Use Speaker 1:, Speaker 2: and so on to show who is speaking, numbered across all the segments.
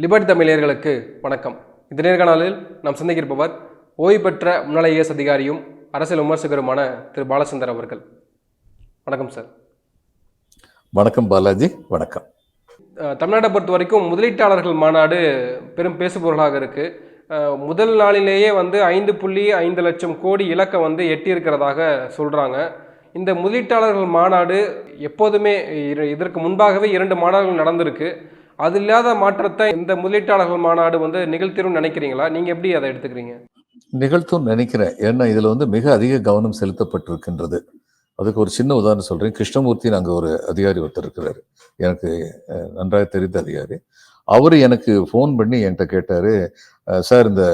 Speaker 1: Liberty தமிழர்களுக்கு வணக்கம். இந்த நேர்காணலில் நாம் சந்திக்கிருப்பவர் ஓய்வு பெற்ற முன்னாள் ஐஏஎஸ் அதிகாரியும் அரசியல் விமர்சகருமான திரு. பாலச்சந்தர் அவர்கள். வணக்கம் சார்.
Speaker 2: வணக்கம் பாலாஜி. வணக்கம்.
Speaker 1: தமிழ்நாட்டை பொறுத்த வரைக்கும் முதலீட்டாளர்கள் மாநாடு பெரும் பேசுபொருளாக இருக்கு. அஹ், முதல் நாளிலேயே வந்து ஐந்து புள்ளி ஐந்து லட்சம் கோடி இலக்கை வந்து எட்டியிருக்கிறதாக சொல்றாங்க. இந்த முதலீட்டாளர்கள் மாநாடு எப்போதுமே இதற்கு முன்பாகவே இரண்டு மாநாடுகள் நடந்திருக்கு. அது இல்லாத மாற்றத்தை இந்த முதலீட்டாளர்கள் மாநாடு வந்து நிகழ்த்திரும் நினைக்கிறீங்களா? நீங்க எப்படி அதை எடுத்துக்கிறீங்க?
Speaker 2: நிகழ்த்தும் நினைக்கிறேன். ஏன்னா இதுல வந்து மிக அதிக கவனம் செலுத்தப்பட்டிருக்கின்றது. அதுக்கு ஒரு சின்ன உதாரணம் சொல்றேன். கிருஷ்ணமூர்த்தி அங்கே ஒரு அதிகாரி ஒருத்தர் இருக்கிறார். எனக்கு நன்றாக தெரிந்த அதிகாரி. அவர் எனக்கு ஃபோன் பண்ணி என்கிட்ட கேட்டாரு சார் இந்த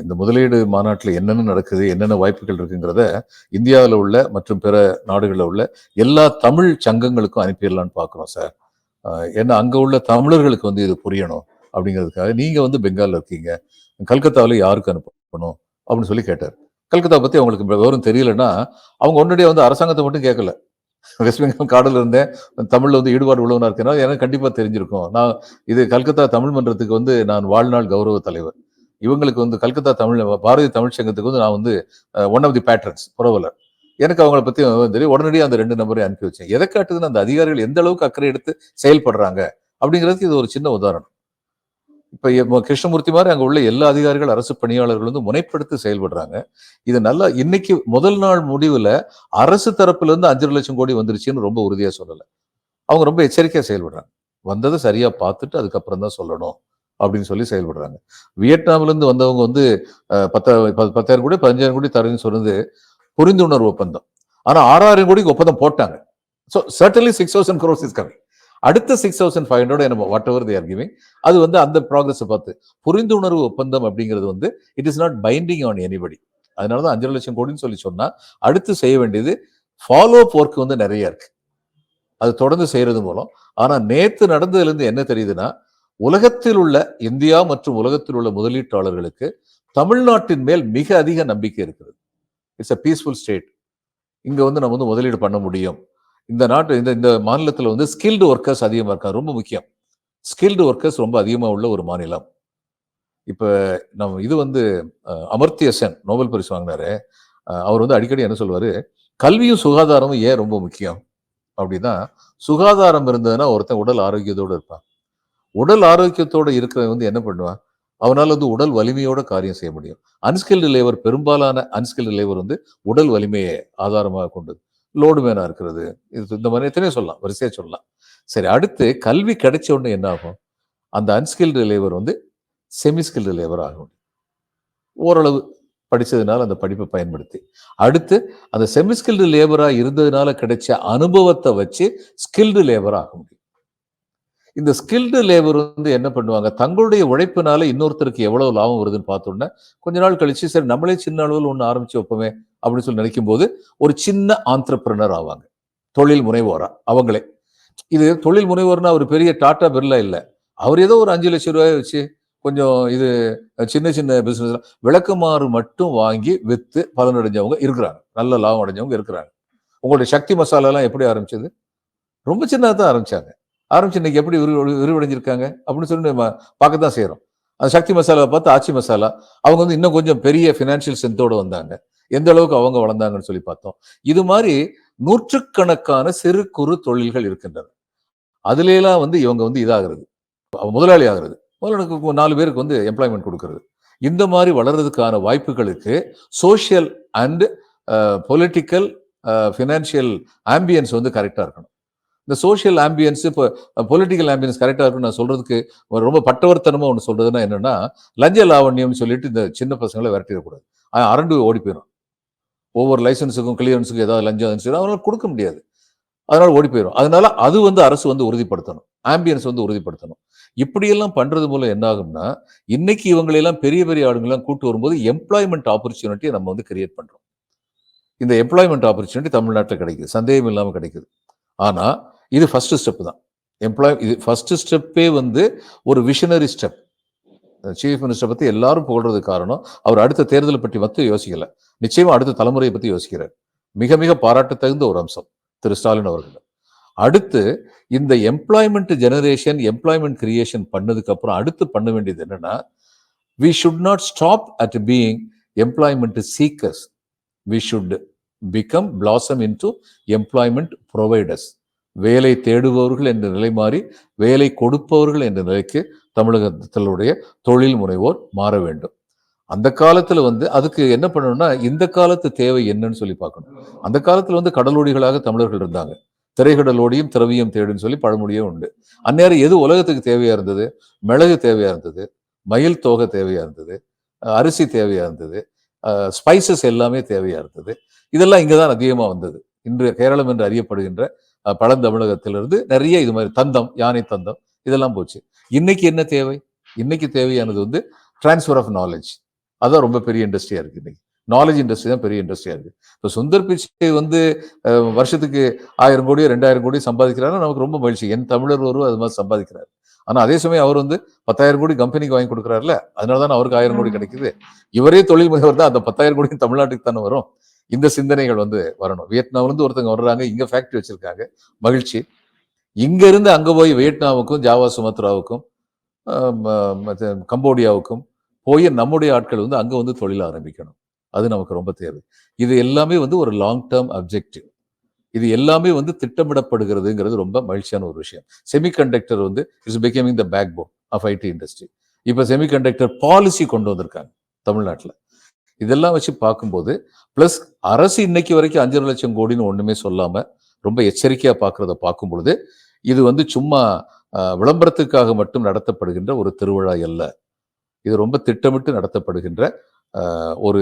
Speaker 2: இந்த முதலீடு மாநாட்டில் என்னென்ன நடக்குது? என்னென்ன வாய்ப்புகள் இருக்குங்கிறத இந்தியாவில் உள்ள மற்றும் பிற நாடுகளில் உள்ள எல்லா தமிழ் சங்கங்களுக்கும் அனுப்பிடலான்னு பார்க்குறோம் சார். ஏன்னா அங்கே உள்ள தமிழர்களுக்கு வந்து இது புரியணும் அப்படிங்கிறதுக்காக நீங்கள் வந்து பெங்காலில் இருக்கீங்க. கல்கத்தாவில் யாருக்கு அனுப்பணும் அப்படின்னு சொல்லி கேட்டார். கல்கத்தா பற்றி அவங்களுக்கு விவரம் தெரியலன்னா அவங்க உடனடியே வந்து அரசாங்கத்தை மட்டும் கேட்கல. வெஸ்ட் பெங்கால் காடுல இருந்தேன். தமிழில் வந்து ஈடுபாடு உள்ளவனாக இருக்கேன்னா எனக்கு கண்டிப்பாக தெரிஞ்சிருக்கும். நான் இது கல்கத்தா தமிழ் மன்றத்துக்கு வந்து நான் வாழ்நாள் கௌரவ தலைவர். இவங்களுக்கு வந்து கல்கத்தா தமிழ் பாரதிய தமிழ் சங்கத்துக்கு வந்து நான் வந்து ஒன் ஆஃப் தி பேட்டர்ன்ஸ் புரவலர். எனக்கு அவங்கள பத்தி தெரியும். உடனடியாக அந்த ரெண்டு நம்பரையும் அனுப்பி வச்சேன். எதை காட்டுதுன்னு அந்த அதிகாரிகள் எந்த அளவுக்கு அக்கறை எடுத்து செயல்படுறாங்க அப்படிங்கிறதுக்கு இது ஒரு சின்ன உதாரணம். இப்ப கிருஷ்ணமூர்த்தி மாதிரி அங்க உள்ள எல்லா அதிகாரிகள் அரசு பணியாளர்கள் வந்து முனைப்படுத்தி செயல்படுறாங்க. இது நல்லா இன்னைக்கு முதல் நாள் முடிவுல அரசு தரப்புல இருந்து அஞ்சரை லட்சம் கோடி வந்துருச்சுன்னு ரொம்ப உறுதியா சொல்லல. அவங்க ரொம்ப எச்சரிக்கையா செயல்படுறாங்க. வந்ததை சரியா பார்த்துட்டு அதுக்கப்புறம் தான் சொல்லணும் அப்படின்னு சொல்லி செயல்படுறாங்க. வியட்நாம்லேருந்து வந்தவங்க வந்து பத்த பத்தாயிரம் கோடி பதினஞ்சாயிரம் கோடி தரேன்னு சொன்னது புரிந்துணர்வு ஒப்பந்தம். ஆனால் ஆறாயிரம் கோடிக்கு ஒப்பந்தம் போட்டாங்க. So certainly six thousand crores is coming அடுத்த சிக்ஸ் தௌசண்ட் ஃபைவ் ஹண்ட்ரட் என்ன வாட் எவர் தேர் கிவிங் அது வந்து அந்த ப்ராக்ரஸை பார்த்து புரிந்துணர்வு ஒப்பந்தம் அப்படிங்கிறது வந்து it is not binding on anybody அதனால தான் அஞ்சரை லட்சம் கோடின்னு சொல்லி சொன்னால் அடுத்து செய்ய வேண்டியது ஃபாலோ அப் ஒர்க் வந்து நிறைய இருக்கு. அது தொடர்ந்து செய்கிறது மூலம். ஆனால் நேற்று நடந்ததுலேருந்து என்ன தெரியுதுன்னா உலகத்தில் உள்ள இந்தியா மற்றும் உலகத்தில் உள்ள முதலீட்டாளர்களுக்கு தமிழ்நாட்டின் மேல் மிக அதிக நம்பிக்கை இருக்கிறது. இட்ஸ் அ பீஸ்ஃபுல் ஸ்டேட் இங்கே வந்து நம்ம வந்து முதலீடு பண்ண முடியும். இந்த நாட்டு இந்த இந்த மாநிலத்தில் வந்து ஸ்கில்டு ஒர்க்கர்ஸ் அதிகமாக இருக்காங்க. ரொம்ப முக்கியம். ஸ்கில்டு ஒர்க்கர்ஸ் ரொம்ப அதிகமாக உள்ள ஒரு மாநிலம். இப்போ நம்ம இது வந்து அமர்த்திய சென் நோபல் பரிசு வாங்கினாரு. அவர் வந்து அடிக்கடி என்ன சொல்வார்? கல்வியும் சுகாதாரமும் ஏன் ரொம்ப முக்கியம்? அப்படின்னா சுகாதாரம் இருந்ததுன்னா ஒருத்தன் உடல் ஆரோக்கியத்தோடு இருப்பான். உடல் ஆரோக்கியத்தோடு இருக்கிறவன் வந்து என்ன பண்ணுவான்? அவனால் வந்து உடல் வலிமையோட காரியம் செய்ய முடியும். அன்ஸ்கில்டு லேபர் பெரும்பாலான அன்ஸ்கில்டு லேபர் வந்து உடல் வலிமையை ஆதாரமாக கொண்டது. லோடு மேனாக இருக்கிறது. இது இந்த மாதிரி எத்தனையோ சொல்லலாம். வரிசையாக சொல்லலாம். சரி அடுத்து கல்வி கிடைச்ச உடனே என்ன ஆகும்? அந்த அன்ஸ்கில்டு லேபர் வந்து செமி ஸ்கில்டு லேபர் ஆகும் ஓரளவு படித்ததுனால அந்த படிப்பை பயன்படுத்தி. அடுத்து அந்த செமி ஸ்கில்டு இருந்ததுனால கிடைச்ச அனுபவத்தை வச்சு ஸ்கில்டு லேபர் ஆக முடியும். இந்த ஸ்கில்டு லேபர் வந்து என்ன பண்ணுவாங்க? தங்களுடைய உழைப்பினால இன்னொருத்தருக்கு எவ்வளவு லாபம் வருதுன்னு பார்த்தோன்னே கொஞ்ச நாள் கழிச்சு சரி நம்மளே சின்ன அளவில் ஒன்று ஆரம்பிச்சு வைப்போமே அப்படின்னு சொல்லி நினைக்கும் போது ஒரு சின்ன ஆண்டர்பிரினர் ஆவாங்க. தொழில் முனைவோரா? அவங்களே. இது தொழில் முனைவோர்னா அவர் பெரிய டாட்டா பிர்லா இல்லை. அவர் ஏதோ ஒரு அஞ்சு லட்சம் ரூபாய் வச்சு கொஞ்சம் இது சின்ன சின்ன பிசினஸ் விளக்குமாறு மட்டும் வாங்கி வித்து பலனடைஞ்சவங்க இருக்கிறாங்க. நல்ல லாபம் அடைஞ்சவங்க இருக்கிறாங்க. உங்களுடைய சக்தி மசாலாலாம் எப்படி ஆரம்பிச்சது? ரொம்ப சின்னதாக தான் ஆரம்பிச்சாங்க. ஆரம்பிச்சு இன்னைக்கு எப்படி விரிவு விரிவடைஞ்சிருக்காங்க? அப்படின்னு சொல்லி நம்ம பார்க்க தான் செய்கிறோம் அந்த சக்தி மசாலாவை பார்த்து ஆச்சி மசாலா அவங்க வந்து இன்னும் கொஞ்சம் பெரிய ஃபினான்ஷியல் ஸ்ட்ரென்த்தோட வந்தாங்க. எந்த அளவுக்கு அவங்க வளர்ந்தாங்கன்னு சொல்லி பார்த்தோம். இது மாதிரி நூற்றுக்கணக்கான சிறு குறு தொழில்கள் இருக்கின்றன. அதுல வந்து இவங்க வந்து இதாகிறது. முதலாளி ஆகிறது. முதலாளிக்கு நாலு பேருக்கு வந்து எம்ப்ளாய்மெண்ட் கொடுக்கறது. இந்த மாதிரி வளர்றதுக்கான வாய்ப்புகளுக்கு social and political financial ambience வந்து கரெக்டாக இருக்கணும். இந்த சோஷியல் ஆம்பியன்ஸ் இப்போ பொலிட்டிக்கல் ஆம்பியன்ஸ் கரெக்டாக இருக்குன்னு நான் சொல்கிறதுக்கு ஒரு ரொம்ப பட்டவர்த்தனமாக ஒன்று சொல்கிறதுனா என்னென்னா லஞ்ச லாவண்யம்னு சொல்லிட்டு இந்த சின்ன பசங்களை விரட்டிடக்கூடாது. அரண்டு ஓடி போயிடும் ஒவ்வொரு லைசன்ஸுக்கும் கிளியரன்ஸுக்கும் ஏதாவது லஞ்சம் இருந்துச்சுன்னா அதனால் கொடுக்க முடியாது. அதனால ஓடி போயிடும் அதனால அது வந்து அரசு வந்து உறுதிப்படுத்தணும். ஆம்பியன்ஸ் வந்து உறுதிப்படுத்தணும். இப்படியெல்லாம் பண்ணுறது மூலம் என்ன ஆகும்னா இன்னைக்கு இவங்களெல்லாம் பெரிய பெரிய ஆளுங்கெல்லாம் கூட்டு வரும்போது எம்ப்ளாய்மெண்ட் ஆப்பர்ச்சுனிட்டியை நம்ம வந்து கிரியேட் பண்ணுறோம் இந்த எம்ப்ளாய்மெண்ட் ஆப்பர்ச்சுனிட்டி தமிழ்நாட்டில் கிடைக்குது. சந்தேகம் இல்லாமல் கிடைக்குது. ஆனால் இது ஃபஸ்ட்டு ஸ்டெப் தான். எம்ப்ளாய் இது ஃபஸ்ட்டு ஸ்டெப்பே வந்து ஒரு விஷனரி ஸ்டெப் சீஃப் மினிஸ்டர் பற்றி எல்லாரும் புகழ்றதுக்கு காரணம் அவர் அடுத்த தேர்தலை பற்றி மட்டும் யோசிக்கல. நிச்சயமாக அடுத்த தலைமுறையை பற்றி யோசிக்கிறார். மிக மிக பாராட்டத்தகுந்த ஒரு அம்சம் திரு ஸ்டாலின் அவர்கள். அடுத்து இந்த எம்ப்ளாய்மெண்ட் ஜெனரேஷன் எம்ப்ளாய்மெண்ட் கிரியேஷன் பண்ணதுக்கு அப்புறம் அடுத்து பண்ண வேண்டியது என்னன்னா we should not stop at being employment seekers we should become blossom into employment providers வேலை தேடுபவர்கள் என்ற நிலை மாறி வேலை கொடுப்பவர்கள் என்ற நிலைக்கு தமிழகத்தினுடைய தொழில் முனைவோர் மாற வேண்டும். அந்த காலத்துல வந்து அதுக்கு என்ன பண்ணணும்னா இந்த காலத்து தேவை என்னன்னு சொல்லி பார்க்கணும். அந்த காலத்துல வந்து கடலோடிகளாக தமிழர்கள் இருந்தாங்க. திரைக்கடலோடியும் திரவியம் தேடுன்னு சொல்லி பழமொழியே உண்டு. அந்நேரம் எது உலகத்துக்கு தேவையா இருந்தது? மிளகு தேவையா இருந்தது? மயில் தோகை தேவையா இருந்தது? அரிசி தேவையா இருந்தது? ஸ்பைசஸ் எல்லாமே தேவையா இருந்தது? இதெல்லாம் இங்கதான் அதிகமா வந்தது. இன்று கேரளம் என்று அறியப்படுகின்ற பழந்தமிழகத்திலிருந்து நிறைய இது மாதிரி தந்தம் யானை தந்தம் இதெல்லாம் போச்சு. இன்னைக்கு என்ன தேவை? இன்னைக்கு தேவையானது வந்து டிரான்ஸ்ஃபர் ஆஃப் நாலேஜ் அதான் ரொம்ப பெரிய இண்டஸ்ட்ரியா இருக்கு இன்னைக்கு. நாலேஜ் இண்டஸ்ட்ரி தான் பெரிய இண்டஸ்ட்ரியா இருக்கு. இப்போ சுந்தர் பிச்சை வந்து வருஷத்துக்கு ஆயிரம் கோடி ரெண்டாயிரம் கோடி சம்பாதிக்கிறாருன்னா நமக்கு ரொம்ப மகிழ்ச்சி. என் தமிழர் ஒருவர் அது மாதிரி சம்பாதிக்கிறார். ஆனா அதே சமயம் அவர் வந்து பத்தாயிரம் கோடி கம்பெனிக்கு வாங்கி கொடுக்குறாருல அதனால தான் அவருக்கு ஆயிரம் கோடி கிடைக்குது. இவரே தொழில் முனைவர் தான் அந்த பத்தாயிரம் கோடி தமிழ்நாட்டுக்கு தானே வரும். இந்த சிந்தனைகள் வந்து வரணும். வியட்நாம்லேருந்து ஒருத்தங்க வர்றாங்க இங்கே ஃபேக்ட்ரி வச்சுருக்காங்க. மகிழ்ச்சி. இங்கேருந்து அங்கே போய் வியட்நாமுக்கும் ஜாவா சுமத்ராவுக்கும் கம்போடியாவுக்கும் போய் நம்முடைய ஆட்கள் வந்து அங்கே வந்து தொழில் ஆரம்பிக்கணும். அது நமக்கு ரொம்ப தேவை. இது எல்லாமே வந்து ஒரு லாங் டேர்ம் அப்ஜெக்டிவ் இது எல்லாமே வந்து திட்டமிடப்படுகிறதுங்கிறது ரொம்ப மகிழ்ச்சியான ஒரு விஷயம். செமிகண்டக்டர் வந்து it's becoming the backbone of IT industry இப்போ செமிகண்டக்டர் பாலிசி கொண்டு வந்திருக்காங்க தமிழ்நாட்டில். இதெல்லாம் வச்சு பார்க்கும்போது ப்ளஸ் அரசு இன்னைக்கு வரைக்கும் அஞ்சரை லட்சம் கோடின்னு ஒண்ணுமே சொல்லாம ரொம்ப எச்சரிக்கையா பார்க்குறத பார்க்கும் பொழுது இது வந்து சும்மா ஆஹ், விளம்பரத்துக்காக மட்டும் நடத்தப்படுகின்ற ஒரு திருவிழா அல்ல. இது ரொம்ப திட்டமிட்டு நடத்தப்படுகின்ற ஒரு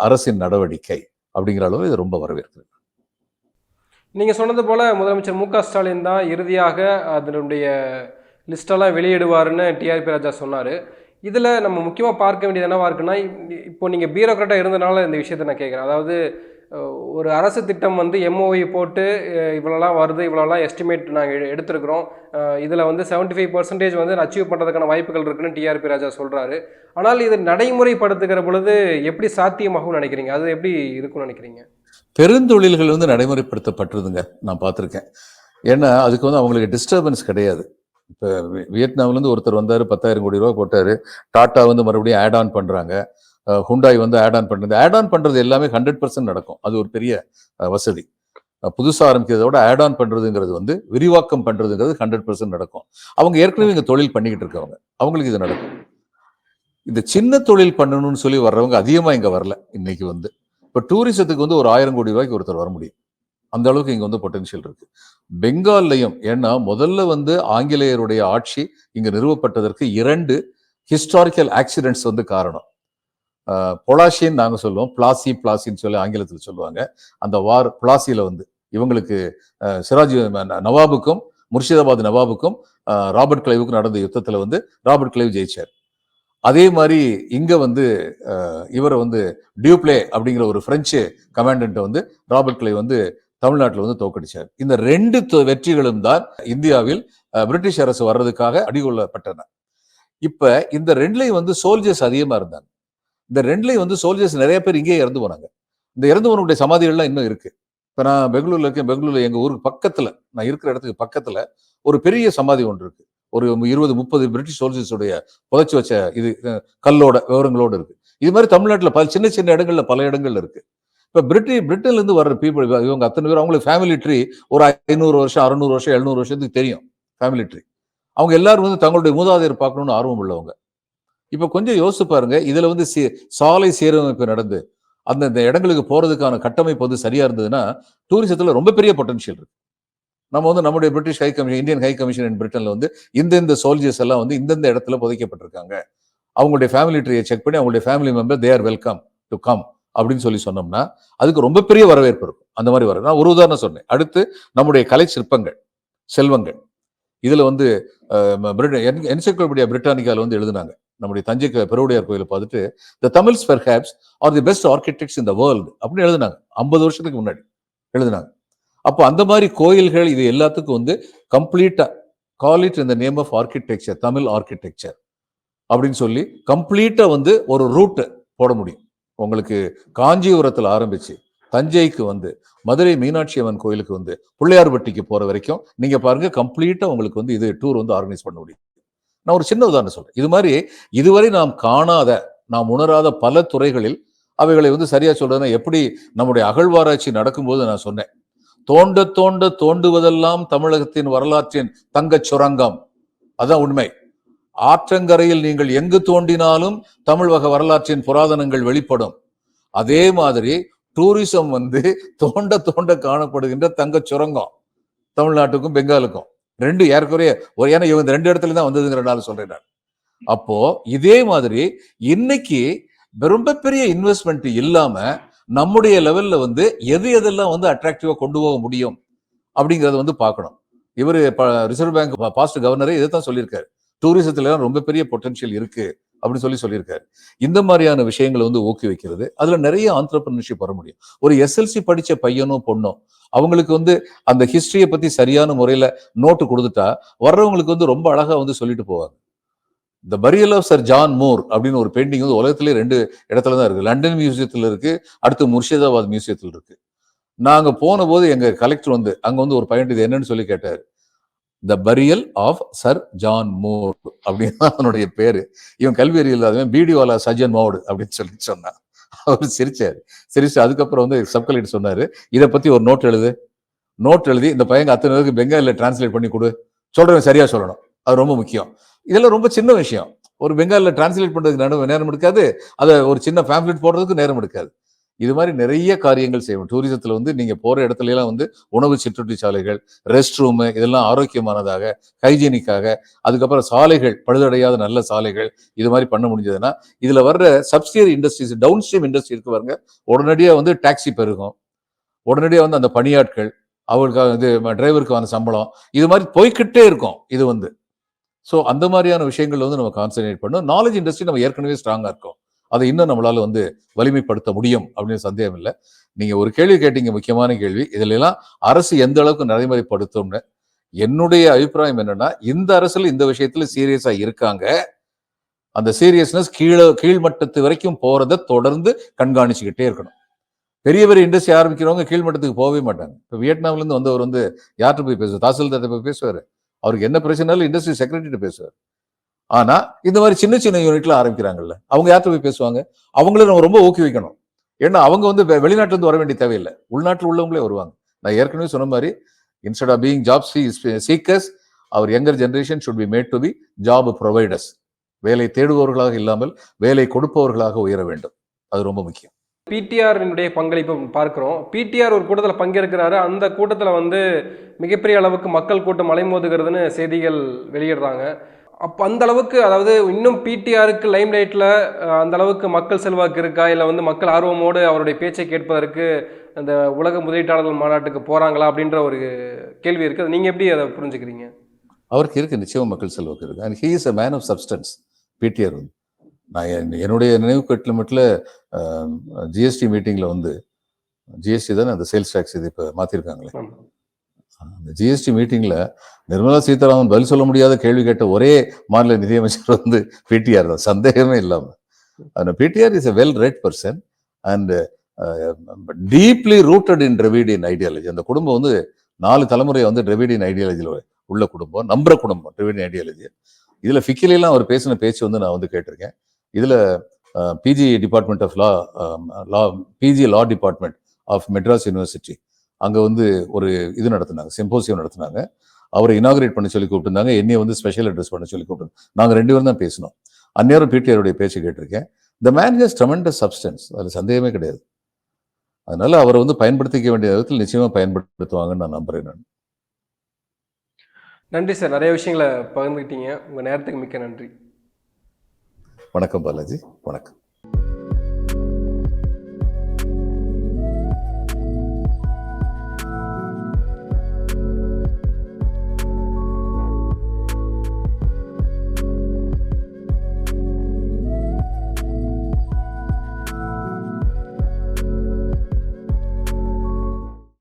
Speaker 2: அரசின் நடவடிக்கை அப்படிங்கிற அளவு இது ரொம்ப வரவேற்கிறது.
Speaker 1: நீங்கள் சொன்னது போல் முதலமைச்சர் மு க ஸ்டாலின் தான் இறுதியாக அதனுடைய லிஸ்டெல்லாம் வெளியிடுவாருன்னு டிஆர்பி ராஜா சொன்னார். இதில் நம்ம முக்கியமாக பார்க்க வேண்டியது என்னவாக இருக்குன்னா இப்போ நீங்கள் பியூரோக்ராட்டாக இருந்தனால இந்த விஷயத்தை நான் கேட்குறேன். அதாவது ஒரு அரசு திட்டம் வந்து எம்ஓஇ போட்டு இவ்வளோலாம் வருது இவ்வளோலாம் எஸ்டிமேட் நாங்கள் எடுத்திருக்கிறோம். இதில் வந்து 75% ஃபைவ் பர்சன்டேஜ் வந்து அச்சீவ் பண்ணுறதுக்கான வாய்ப்புகள் இருக்குன்னு டிஆர்பி ராஜா சொல்கிறாரு ஆனால் இது நடைமுறைப்படுத்துகிற பொழுது எப்படி சாத்தியமாகும்னு நினைக்கிறீங்க? அது எப்படி இருக்கும்னு நினைக்கிறீங்க?
Speaker 2: பெருந்தொழில்கள் வந்து நடைமுறைப்படுத்தப்பட்டிருதுங்க நான் பார்த்துருக்கேன். ஏன்னா அதுக்கு வந்து அவங்களுக்கு டிஸ்டர்பன்ஸ் கிடையாது. இப்போ வியட்நாம்லேருந்து ஒருத்தர் வந்தார் பத்தாயிரம் கோடி ரூபா போட்டாரு. டாட்டா வந்து மறுபடியும் ஆட் ஆன் பண்றாங்க. ஹுண்டாய் வந்து ஆட் ஆன் பண்ணுறது ஆட் ஆன் பண்றது எல்லாமே ஹண்ட்ரட் பர்சன்ட் நடக்கும். அது ஒரு பெரிய வசதி. புதுசாக புதுசா ஆரம்பிக்கிறத விட ஆட் ஆன் பண்றதுங்கிறது வந்து விரிவாக்கம் பண்றதுங்கிறது ஹண்ட்ரட் பர்சன்ட் நடக்கும். அவங்க ஏற்கனவே இங்க தொழில் பண்ணிக்கிட்டு இருக்கவங்க. அவங்களுக்கு இது நடக்கும். இந்த சின்ன தொழில் பண்ணணும்னு சொல்லி வர்றவங்க அதிகமா இங்க வரல இன்னைக்கு வந்து. இப்போ டூரிசத்துக்கு வந்து ஒரு ஆயிரம் கோடி ரூபாய்க்கு ஒருத்தர் வர முடியும். அந்த அளவுக்கு இங்க வந்து பொட்டன்ஷியல் இருக்கு. பெங்கால்லையும் ஏன்னா முதல்ல வந்து ஆங்கிலேயருடைய ஆட்சி இங்கே நிறுவப்பட்டதற்கு இரண்டு ஹிஸ்டாரிக்கல் ஆக்சிடென்ட்ஸ் வந்து காரணம். பொலாசின்னு நாங்கள் சொல்லுவோம் பிளாசி பிளாசின்னு சொல்லி ஆங்கிலத்தில் சொல்லுவாங்க. அந்த வார் பிளாசியில் வந்து இவங்களுக்கு சிராஜ் நவாபுக்கும் முர்ஷிதாபாத் நவாபுக்கும் ராபர்ட் கிளைவுக்கும் நடந்த யுத்தத்தில் வந்து ராபர்ட் கிளைவ் ஜெயிச்சார். அதே மாதிரி இங்கே வந்து இவரை வந்து டியூப்ளே அப்படிங்கிற ஒரு பிரெஞ்சு கமாண்டன்ட்டை வந்து ராபர்ட் கிளைவ் வந்து தமிழ்நாட்டில் வந்து தோக்கடிச்சார் இந்த ரெண்டு வெற்றிகளும் தான் இந்தியாவில் பிரிட்டிஷ் அரசு வர்றதுக்காக அடிகொள்ளப்பட்டன. இப்ப இந்த ரெண்டுலையும் வந்து சோல்ஜர்ஸ் அதிகமா இருந்தாங்க. இந்த ரெண்டுலையும் வந்து சோல்ஜர்ஸ் நிறைய பேர் இங்கேயே இறந்து போனாங்க. இந்த இறந்து போனவங்களுடைய சமாதிகள்லாம் இன்னும் இருக்கு. இப்போ நான் பெங்களூர்ல இருக்கேன். பெங்களூர்ல எங்க ஊருக்கு பக்கத்துல நான் இருக்கிற இடத்துக்கு பக்கத்துல ஒரு பெரிய சமாதி ஒன்று இருக்கு. ஒரு இருபது முப்பது பிரிட்டிஷ் சோல்ஜர்ஸுடைய புதைச்சு வச்ச இது கல்லோட விவரங்களோட இருக்கு. இது மாதிரி தமிழ்நாட்டுல பல சின்ன சின்ன இடங்கள்ல பல இடங்கள்ல இருக்கு. இப்ப பிரிட்டி பிரிட்டன்லேருந்து வர்ற பீப்புள் இவங்க அத்தனை பேர் அவங்களுக்கு ஃபேமிலி ட்ரீ ஒரு ஐநூறு வருஷம் அறுநூறு வருஷம் எழுநூறு வருஷத்துக்கு தெரியும் ஃபேமிலி ட்ரீ அவங்க எல்லாரும் வந்து தங்களுடைய மூதாதையர் பார்க்கணும்னு ஆர்வம் உள்ளவங்க. இப்ப கொஞ்சம் யோசிச்சு பாருங்க இதுல வந்து சி- சாலை சீரமைப்பு நடந்து அந்தந்த இடங்களுக்கு போறதுக்கான கட்டமைப்பு வந்து சரியா இருந்ததுன்னா டூரிசத்துல ரொம்ப பெரிய பொட்டன்ஷியல் இருக்கு. நம்ம வந்து நம்முடைய British high commission Indian high commission in பிரிட்டன்ல வந்து இந்த இந்த சோல்ஜர்ஸ் எல்லாம் வந்து இந்தந்த இடத்துல புதைக்கப்பட்டிருக்காங்க. அவங்களுடைய ஃபேமிலி ட்ரீயை செக் பண்ணி அவங்களுடைய family member they are welcome to come அப்படின்னு சொல்லி சொன்னோம்னா அதுக்கு ரொம்ப பெரிய வரவேற்பு இருக்கும். அந்த மாதிரி வர நான் ஒரு உதாரணம் சொன்னேன். அடுத்து நம்முடைய கலை சிற்பங்கள் செல்வங்கள். இதில் வந்து என்சைக்ளோபீடியா பிரிட்டானிக்காவில் வந்து எழுதுனாங்க. நம்முடைய தஞ்சை பெருவுடையார் கோயிலை பார்த்துட்டு the Tamils perhaps are the best architects in the world அப்படின்னு எழுதுனாங்க. ஐம்பது வருஷத்துக்கு முன்னாடி எழுதுனாங்க. அப்போ அந்த மாதிரி கோயில்கள் இது எல்லாத்துக்கும் வந்து கம்ப்ளீட்டாக கால் இட் இந்த name of architecture Tamil architecture அப்படின்னு சொல்லி கம்ப்ளீட்டாக வந்து ஒரு ரூட்டு போட முடியும். உங்களுக்கு காஞ்சிபுரத்தில் ஆரம்பிச்சு தஞ்சைக்கு வந்து மதுரை மீனாட்சி அம்மன் கோயிலுக்கு வந்து பிள்ளையார்பட்டிக்கு போகிற வரைக்கும் நீங்கள் பாருங்கள் கம்ப்ளீட்டாக உங்களுக்கு வந்து இது டூர் வந்து ஆர்கனைஸ் பண்ண முடியும். நான் ஒரு சின்ன உதாரணம் சொல்கிறேன் இது மாதிரி இதுவரை நாம் காணாத நாம் உணராத பல துறைகளில் அவைகளை வந்து சரியாக சொல்கிறதுன்னா எப்படி நம்முடைய அகழ்வாராய்ச்சி நடக்கும்போது நான் சொன்னேன். தோண்ட தோண்ட தோண்டுவதெல்லாம் தமிழகத்தின் வரலாற்றின் தங்கச் சுரங்கம். அதான் உண்மை. ஆற்றங்கரையில் நீங்கள் எங்கு தோண்டினாலும் தமிழ்வக வரலாற்றின் புராதனங்கள் வெளிப்படும். அதே மாதிரி டூரிசம் வந்து தோண்ட தோண்ட காணப்படுகின்ற தங்கச் சுரங்கம். தமிழ்நாட்டுக்கும் பெங்காலுக்கும். ரெண்டு ஏற்கனவே ஒரு ஏன்னா இவங்க இந்த ரெண்டு இடத்துல தான் வந்ததுங்கிறனால சொல்றேன் நான். அப்போ இதே மாதிரி இன்னைக்கு ரொம்ப பெரிய இன்வெஸ்ட்மெண்ட் இல்லாம நம்முடைய லெவல்ல வந்து எது எதெல்லாம் வந்து அட்ராக்டிவா கொண்டு போக முடியும் அப்படிங்கறத வந்து பார்க்கணும். இவர் ரிசர்வ் பேங்க் பாஸ்ட் கவர்னரே இதை தான் சொல்லியிருக்காரு. டூரிசத்துல ரொம்ப பெரிய பொட்டன்ஷியல் இருக்கு அப்படின்னு சொல்லி சொல்லியிருக்காரு. இந்த மாதிரியான விஷயங்களை வந்து ஊக்குவிக்கிறது அதுல நிறைய ஆண்டர்பிரினர்ஷிப் வர முடியும். ஒரு எஸ்எல்சி படிச்ச பையனோ பொண்ணோ அவங்களுக்கு வந்து அந்த ஹிஸ்டரியை பத்தி சரியான முறையில நோட்டு கொடுத்துட்டா வர்றவங்களுக்கு வந்து ரொம்ப அழகா வந்து சொல்லிட்டு போவாங்க. The burial of sir John Moore அப்படின்னு ஒரு பெயிண்டிங் வந்து உலகத்திலே ரெண்டு இடத்துல தான் இருக்கு. லண்டன் மியூசியத்தில் இருக்கு அடுத்து முர்ஷிதாபாத் மியூசியத்தில் இருக்கு. நாங்க போன போது எங்க கலெக்டர் வந்து அங்க வந்து ஒரு பையன் இது என்னன்னு சொல்லி கேட்டாரு. The burial of sir John Moore அப்படின்னு தான் அவனுடைய பேரு. இவன் கல்வி அறிவு இல்லாதவன் சஜன் மோடு அப்படின்னு சொல்லி சொன்னான். அவர் சிரிச்சாரு. சிரிச்சு அதுக்கப்புறம் வந்து சப் சொன்னாரு. இதை பத்தி ஒரு நோட் எழுது. நோட் எழுதி இந்த பையங்க அத்தனை பேருக்கு பெங்காலில் டிரான்ஸ்லேட் பண்ணி கொடு. சொல்றவன் சரியா சொல்லணும். அது ரொம்ப முக்கியம். இதெல்லாம் ரொம்ப சின்ன விஷயம். ஒரு பெங்காலில் டிரான்ஸ்லேட் பண்ணுறதுக்கு நடுவு நேரம் எடுக்காது. அதை ஒரு சின்ன ஃபேம்லெட் போடுறதுக்கு நேரம் எடுக்காது. இது மாதிரி நிறைய காரியங்கள் செய்யணும் டூரிசத்தில் வந்து நீங்கள் போகிற இடத்துலலாம் வந்து உணவு சிற்றுண்டி சாலைகள் ரெஸ்ட் ரூமு இதெல்லாம் ஆரோக்கியமானதாக ஹைஜீனிக்காக அதுக்கப்புறம் சாலைகள் பழுதடையாத நல்ல சாலைகள் இது மாதிரி பண்ண முடிஞ்சதுன்னா இதில் வர்ற subsidiary industries downstream industry இருக்கு பாருங்க உடனடியாக வந்து டாக்ஸி பெருகும். உடனடியாக வந்து அந்த பணியாட்கள் அவர்களுக்காக இது டிரைவருக்கான சம்பளம் இது மாதிரி போய்க்கிட்டே இருக்கும் இது வந்து. ஸோ அந்த மாதிரியான விஷயங்கள் வந்து நம்ம கான்சன்ட்ரேட் பண்ணணும் நாலேஜ் இண்டஸ்ட்ரி நம்ம ஏற்கனவே ஸ்ட்ராங்காக இருக்கும். அதை இன்னும் நம்மளால வந்து வலிமைப்படுத்த முடியும் அப்படின்னு சந்தேகம் இல்லை. நீங்க ஒரு கேள்வி கேட்டீங்க முக்கியமான கேள்வி. இதுல எல்லாம் அரசு எந்த அளவுக்கு நடைமுறைப்படுத்தும்னு என்னுடைய அபிப்பிராயம் என்னன்னா இந்த அரசுல இந்த விஷயத்துல சீரியஸா இருக்காங்க. அந்த சீரியஸ்னஸ் கீழே கீழ்மட்டத்து வரைக்கும் போறதை தொடர்ந்து கண்காணிச்சுக்கிட்டே இருக்கணும். பெரிய பெரிய இண்டஸ்ட்ரி ஆரம்பிக்கிறவங்க கீழ்மட்டத்துக்கு போகவே மாட்டாங்க. இப்போ வியட்நாம்லேருந்து வந்தவர் வந்து யார்கிட்ட போய் பேசுவார்? தாசில்தார்கிட்ட போய் பேசுவார்? அவருக்கு என்ன பிரச்சனைனாலும் இண்டஸ்ட்ரி செக்ரட்டரிட்ட பேசுவார். ஆனா இந்த மாதிரி சின்ன சின்ன யூனிட்ல ஆரம்பிக்கிறாங்கல்ல. அவங்க யார்கிட்ட போய் பேசுவாங்க? அவங்கள நம்ம ரொம்ப ஊக்குவிக்கணும். ஏன்னா அவங்க வந்து வெ- வெளிநாட்டுல இருந்து வர வேண்டிய தேவையில்லை. உள்நாட்டில் உள்ளவங்களே வருவாங்க. நான் ஏற்கனவே சொன்ன மாதிரி instead of being job seekers our younger generation should be made to be job providers வேலை தேடுபவர்களாக இல்லாமல் வேலை கொடுப்பவர்களாக உயர வேண்டும். அது ரொம்ப முக்கியம்.
Speaker 1: பிடிஆரினுடைய பங்களிப்பு பார்க்குறோம். பிடிஆர் ஒரு கூட்டத்தில் பங்கேற்கிறாரு. அந்த கூட்டத்தில் வந்து மிகப்பெரிய அளவுக்கு மக்கள் கூட்டம் அலைமோதுகிறதுன்னு செய்திகள் வெளியிடுறாங்க. அப்போ அந்த அளவுக்கு அதாவது இன்னும் பிடிஆருக்கு லைம் லைட்டில் அந்த அளவுக்கு மக்கள் செல்வாக்கு இருக்கா? இல்லை வந்து மக்கள் ஆர்வமோடு அவருடைய பேச்சை கேட்பதற்கு அந்த உலக முதலீட்டாளர்கள் மாநாட்டுக்கு போகிறாங்களா அப்படின்ற ஒரு கேள்வி இருக்குது. நீங்கள் எப்படி அதை புரிஞ்சுக்கிறீங்க?
Speaker 2: அவருக்கு இருக்கு. நிச்சயமா மக்கள் செல்வாக்கு இருக்கு. And he is a man of substance PTR வந்து. நான் என்- என்னுடைய நினைவு கட்டிலமட்டில் ஜிஎஸ்டி மீட்டிங்ல வந்து ஜிஎஸ்டி தானே அந்த சேல்ஸ் டேக்ஸ் இது இப்போ மாத்திருக்காங்களே.
Speaker 1: ஆமா.
Speaker 2: அந்த ஜிஎஸ்டி மீட்டிங்ல நிர்மலா சீதாராமன் பதில் சொல்ல முடியாத கேள்வி கேட்ட ஒரே மாநில நிதியமைச்சர் வந்து பிடிஆர் தான். சந்தேகமே இல்லாமல் அந்த PTR is a well read person and deeply rooted in Dravidian ideology அந்த குடும்பம் வந்து நாலு தலைமுறை வந்து டிரவிடியன் ஐடியாலஜியில் உள்ள குடும்பம் நம்புற குடும்பம் டிரவிடியன் ஐடியாலஜி இதுல ஃபிக்கிலாம் அவர் பேசின பேச்சு வந்து நான் வந்து கேட்டிருக்கேன். இதுல PG department of law law PG law department of Madras University அங்க வந்து ஒரு இது நடத்துனாங்க சிம்போசியம் நடத்துனாங்க. அவரை இனாகிரேட் பண்ண சொல்லி கூப்பிட்டுருந்தாங்க. என்னைய வந்து ஸ்பெஷல் அட்ரஸ் பண்ண சொல்லி கூப்பிட்டு நாங்க ரெண்டு பேரும் தான் பேசினோம். அந்நேரம் பிடிஆருடைய பேச்சு கேட்டிருக்கேன். The man has tremendous substance அதுல சந்தேகமே கிடையாது. அதனால அவரை வந்து பயன்படுத்திக்க வேண்டிய விதத்தில் நிச்சயமா பயன்படுத்துவாங்கன்னு நான் நம்புறேன் நான்.
Speaker 1: நன்றி சார். நிறைய விஷயங்களை பகிர்ந்துக்கிட்டீங்க. உங்கள் நேரத்துக்கு மிக்க நன்றி.
Speaker 2: வணக்கம் பாலாஜி. வணக்கம்.